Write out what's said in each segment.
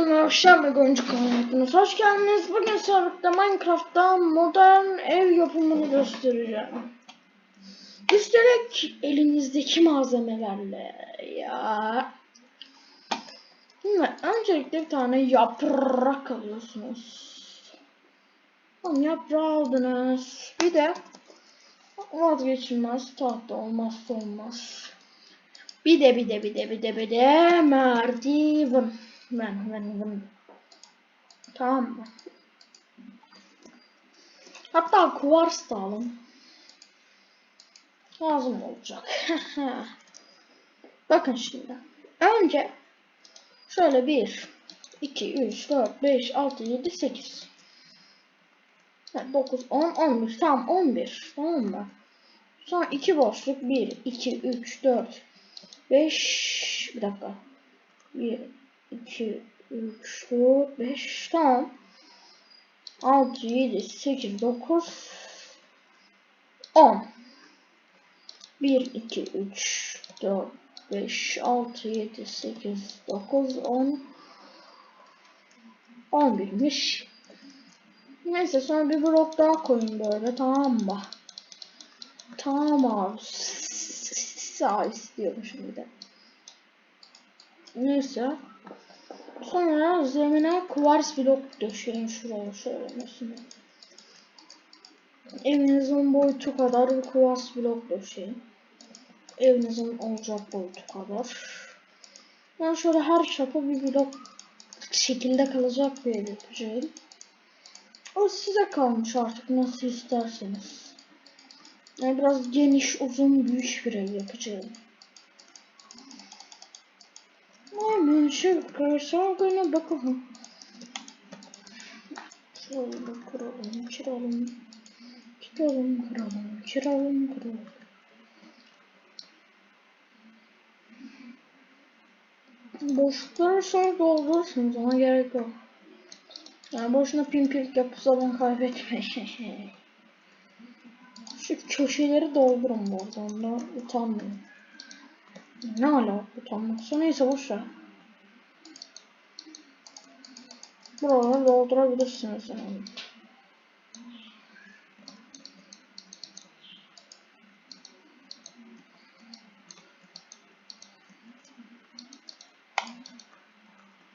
arkadaşlar ve Gonca kanalına hoş geldiniz. Bugün sabıkta Minecraft'ta modern ev yapımını göstereceğim. Üstelik elinizdeki malzemelerle ya. Şimdi öncelikle bir tane yaprak alıyorsunuz. Tamam yaprağı aldınız. Bir de vazgeçilmez tahta olmazsa olmaz. Bir de bir de bir de bir de bir de merdiven. Ben ben ben. Tamam mı? Hatta kuvars da alın. Lazım olacak. Bakın şimdi. Önce şöyle 1 2 3 4 5 6 7 8 9 10 11 tamam 11 tamam mı? Sonra iki boşluk 1 2 3 4 5 bir dakika. 1 2 3 4 5 tamam. 6 7 8 9 10 1 2 3 4 5 6 7 8 9 10 11'miş. Neyse sonra bir blok daha koyun böyle tamam mı? Tamam abi. Sağ istiyormuşum bir de. Neyse. Sonra zemine kuvars blok döşeyin şuraya şöyle mesela. Evinizin boyutu kadar bir kuvars blok döşeyin. Evinizin olacak boyutu kadar. Ben şöyle her çapı bir blok şekilde kalacak bir ev yapacağım. O size kalmış artık nasıl isterseniz. Yani biraz geniş, uzun, büyük bir ev yapacağım. Aynen şaka şarkına bakalım. Şöyle kuralım, kiralım. Kiralım, kuralım, kiralım, kuralım. Boşlukları sonra doldurursunuz ona gerek yok. Yani boşuna pimpirlik yapıp zaman kaybetmeyin. Şu köşeleri doldurun bu arada ondan utanmayın. Ne ala utanmaksa neyse boşver. Buraları doldurabilirsiniz yani.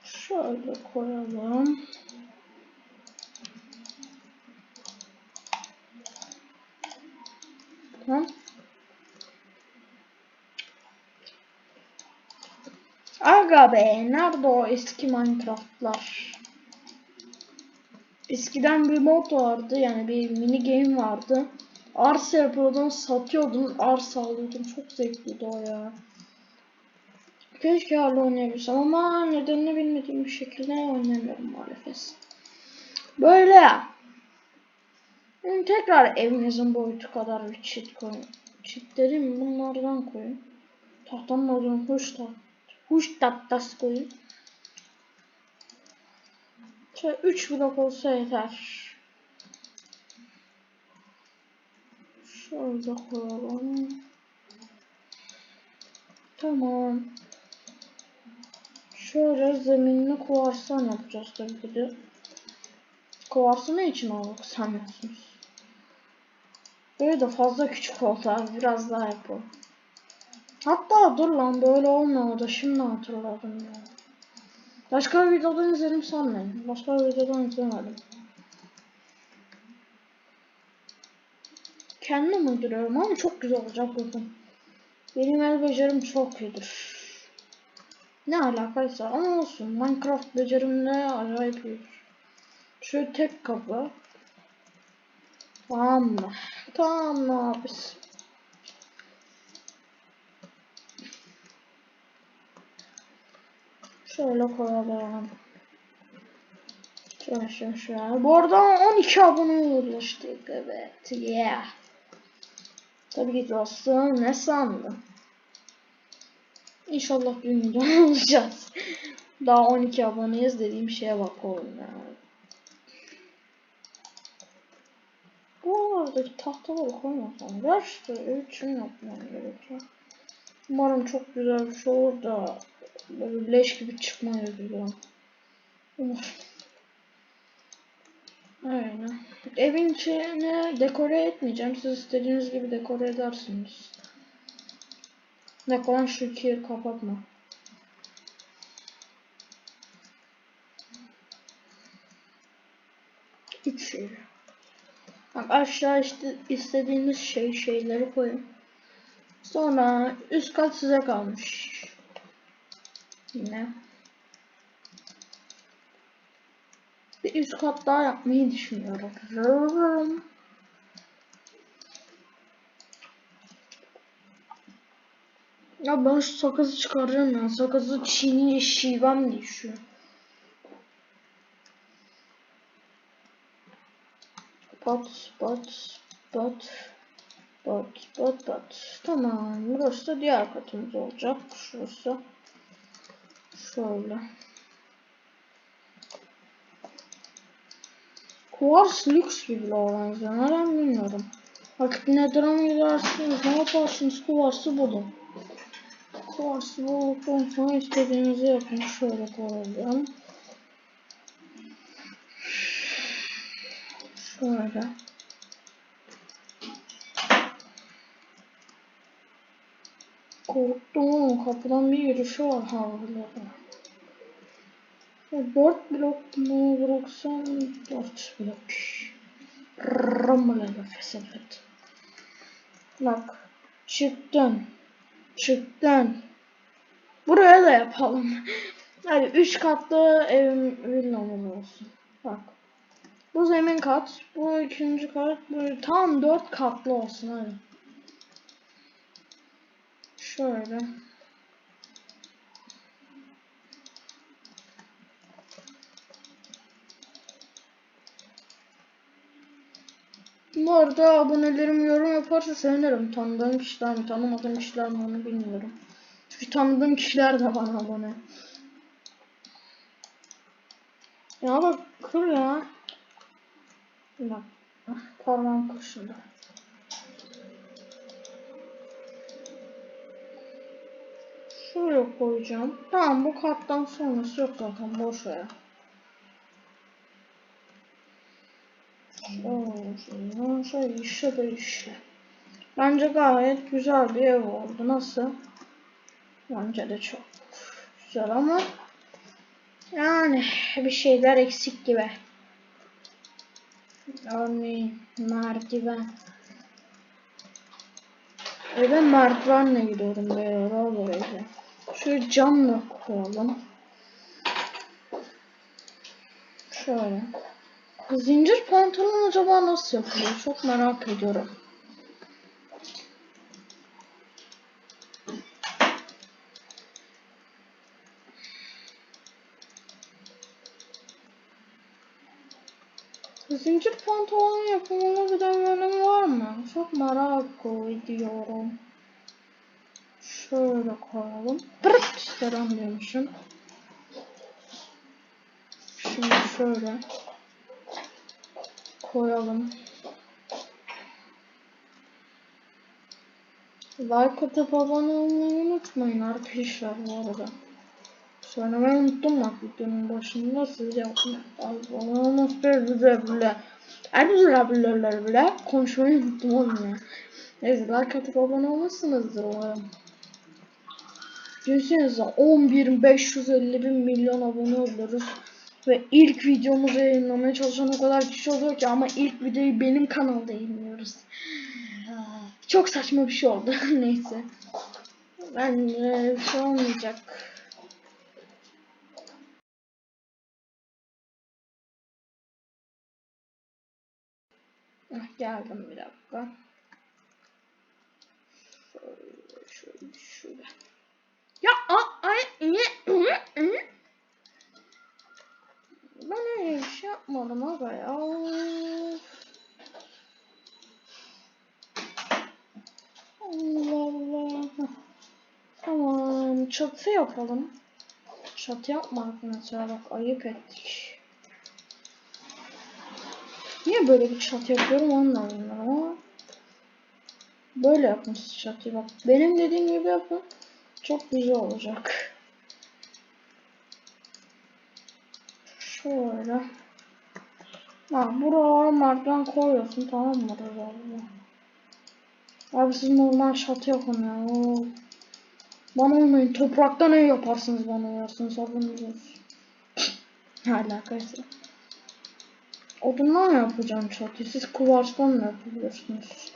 Şöyle koyalım. Tamam. Aga be nerede o eski Minecraft'lar? Eskiden bir mod vardı yani bir mini game vardı. Arsa yapıyordun satıyordun arsa alıyordun çok zevkliydi o ya. Keşke hala oynayabilsem ama nedenini bilmediğim bir şekilde oynamıyorum maalesef. Böyle ya. Yani tekrar evinizin boyutu kadar bir çit koyun. Çitleri bunlardan koyun. Tahtanın odunu hoş tat. Huş tattas koyun. Şöyle 3 blok olsa yeter. Şöyle koyalım. Tamam. Şöyle zeminini kuvarsan yapacağız tabii ki de. Kuvarsı ne için aldık sanıyorsunuz? Böyle de fazla küçük oldu abi. Biraz daha yapalım. Hatta dur lan böyle olmuyordu. Şimdi hatırladım ya. Başka bir videodan izledim sanmayın. Başka bir videodan izlemedim. Kendim uyduruyorum ama çok güzel olacak bakın. Benim el becerim çok iyidir. Ne alakaysa ama olsun. Minecraft becerim ne acayip iyidir. Şöyle tek kapı. Tamam mı? Tamam mı abisi? Şöyle koyalım. Şöyle şöyle şöyle. Bu arada 12 abone ulaştık. Evet. Yeah. Tabii ki dostum. Ne sandın? İnşallah bir milyon olacağız. Daha 12 aboneyiz dediğim şeye bak oğlum ya. Bu aradaki tahtaları koymasam. Gerçekten için yapmam gerekiyor. Umarım çok güzel bir şey olur da leş gibi çıkmayı biliyorum. Aynen. Evin içine dekore etmeyeceğim. Siz istediğiniz gibi dekore edersiniz. Bak lan şu ikiyi kapatma. Üç şey. Bak aşağı işte istediğiniz şey şeyleri koyun. Sonra üst kat size kalmış. Yine. Bir üst kat daha yapmayı düşünüyorum. Ya ben şu sakızı çıkaracağım ya. Sakızı çiğniye şivem düşüyor. Bat, bat, bat, bat, bat, bat. Tamam. Burası da diğer katımız olacak. Şurası. Şöyle. Kuvars lüks bir bloğa benziyor. Neden bilmiyorum. Bak Nether'a mı gidersiniz? Ne yaparsınız? Kuvars'ı bulun. Kuvars'ı bulduktan sonra istediğinizi yapın. Şöyle koyalım. Şöyle. Korktum kapıdan bir yürüyüşü var havlularda. Dört blok mu bıraksam dört blok. Rımmalı fesefet. Bak. Çıktın. Çıktın. Buraya da yapalım. Hadi üç katlı evim villamız olsun. Bak. Bu zemin kat. Bu ikinci kat. Bu tam dört katlı olsun hadi. Şöyle. Arada abonelerim yorum yaparsa sevinirim. Tanıdığım kişiler mi, tanımadığım kişiler mi onu bilmiyorum. Çünkü tanıdığım kişiler de bana abone. Ya bak kır ya. Bak. Ah, Parmağım kaşındı. Şöyle koyacağım. Tamam bu kattan sonrası yok zaten boş ver. Şöyle işe de işe. Bence gayet güzel bir ev oldu. Nasıl? Bence de çok güzel ama yani bir şeyler eksik gibi. Örneğin merdiven. Eve merdivenle gidiyorum böyle böyle. Şöyle camla koyalım. Şöyle. Zincir pantolon acaba nasıl yapılıyor? Çok merak ediyorum. Zincir pantolon yapımında bir denenim var mı? Çok merak ediyorum. Şöyle koyalım. Pırt selam diyormuşum. Şimdi şöyle koyalım. Like atıp abone olmayı unutmayın arkadaşlar bu arada. Söylemeyi unuttum bak videonun başında siz yapmayın. Abone olması bile bile. Her bile bile konuşmayı unuttum oğlum ya. Neyse like atıp abone olmuşsunuzdur umarım. Düşünsenize 11.551 milyon abone oluyoruz. Ve ilk videomuzu yayınlamaya çalışan o kadar kişi oluyor ki ama ilk videoyu benim kanalda yayınlıyoruz. Çok saçma bir şey oldu. Neyse. Ben e, şey olmayacak. Ah, geldim bir dakika. Şöyle şöyle şöyle. Ya a ay ne? Ben öyle bir şey yapmadım aga ya. Allah Allah. Tamam çatı yapalım. Çatı yapmadık mesela bak ayıp ettik. Niye böyle bir çatı yapıyorum anlamadım ama. Böyle yapmışız çatıyı bak. Benim dediğim gibi yapın. Çok güzel olacak. Şöyle. Ha, buraya merdiven koyuyorsun tamam mı? Abi. Siz normal şatı yapın ya. Oo. Bana olmayın. Topraktan ev yaparsınız bana uyarsınız. Haberiniz olsun. Ne alakası? Odundan mı yapacağım çatıyı? Siz kuvarstan mı yapabilirsiniz?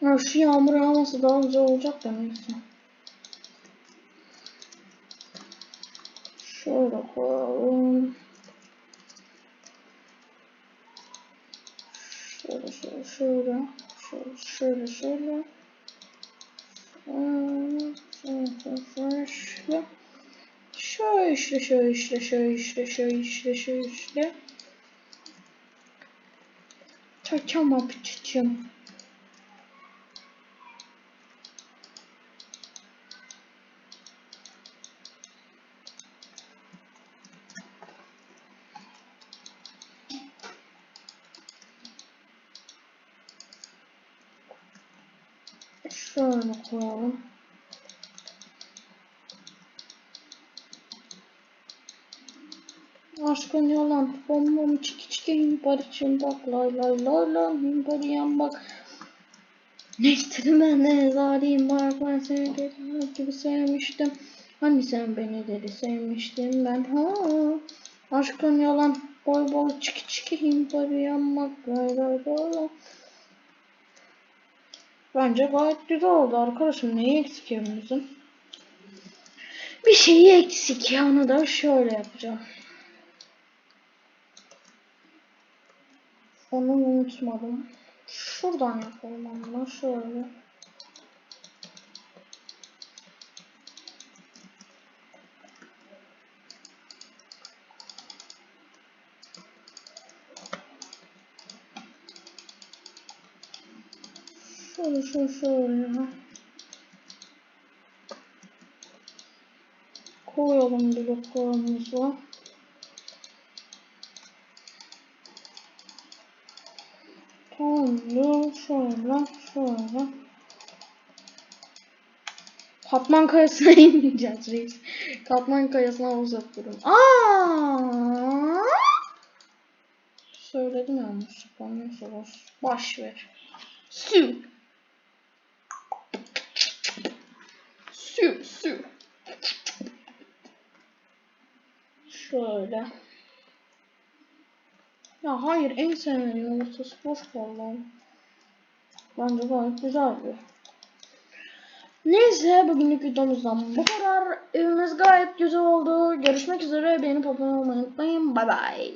Ya şu yağmur yağması daha güzel olacak da neyse. Şöyle koyalım. Şöyle şöyle şöyle. Şöyle şöyle şöyle. Şöyle. Şöyle şöyle şöyle şöyle şöyle şöyle şöyle. Çaçam abi çaçam. Şöyle koyalım. Aşkın yalan bom bom çiki çiki barışın bak lay lay lay lay bariyan bak. Ne istedim ben ne zalim bak ben seni deli gibi sevmiştim. Hani sen beni deli sevmiştin ben ha. Aşkın yalan boy boy çiki çiki bariyan bak lay lay lay lay Bence gayet güzel oldu arkadaşım neyi eksik evimizin Bir şeyi eksik ya onu da şöyle yapacağım Onu unutmadım. Şuradan yapalım ama şöyle. Şöyle şöyle şöyle. Koyalım bloklarımızı. Şöyle, şöyle, şöyle. Katman kayasına inmeyeceğiz reis. Katman kayasına uzak durun. Aa! Söyledim yanlışlıkla. Neyse boş. Baş ver. Sü, sü. Şöyle. Ya hayır en sevmediğim ortası boş vallahi. Bence gayet güzeldi. Neyse bugünlük videomuzdan bu kadar. Evimiz gayet güzel oldu. Görüşmek üzere. Beğenip abone olmayı unutmayın. Bay bay.